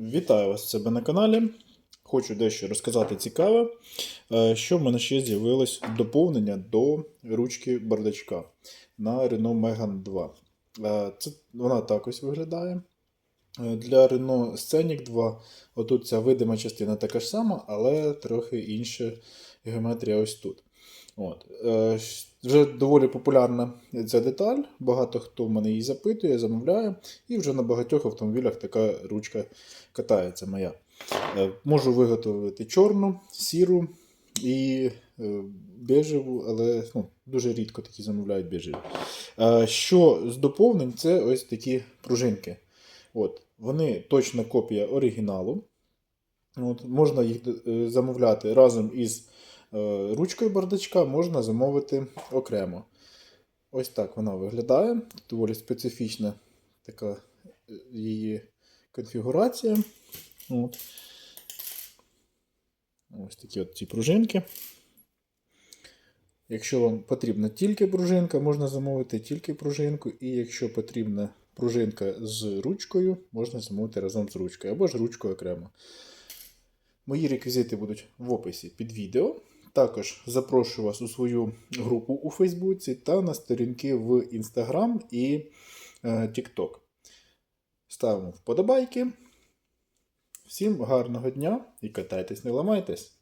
Вітаю вас в себе на каналі. Хочу дещо розказати цікаве, е, що в мене ще з'явилось доповнення до ручки бардачка на Renault Megane 2. Е, Це, вона так ось виглядає. Е, Для Renault Scenic 2 отут ця видима частина така ж сама, але трохи інша геометрія ось тут. От. Е, Вже доволі популярна ця деталь. Багато хто в мене її запитує, замовляє, і вже на багатьох автомобілях така ручка катається моя. Е, Можу виготовити чорну, сіру і е, бежеву, але ну, дуже рідко такі замовляють бежеві. Е, Що з доповнень, це ось такі пружинки. От, вони точна копія оригіналу. От, можна їх замовляти разом із ручкою бардачка, можна замовити окремо. Ось так вона виглядає. Доволі специфічна така е, її конфігурація. От. Ось такі от ці пружинки. Якщо вам потрібна тільки пружинка, можна замовити тільки пружинку. І якщо потрібна пружинка з ручкою, можна замовити разом з ручкою або ж ручкою окремо. Мої реквізити будуть в описі під відео. Також запрошую вас у свою групу у Фейсбуці та на сторінки в Інстаграм і Тікток. Ставимо вподобайки. Всім гарного дня і катайтесь, не ламайтесь!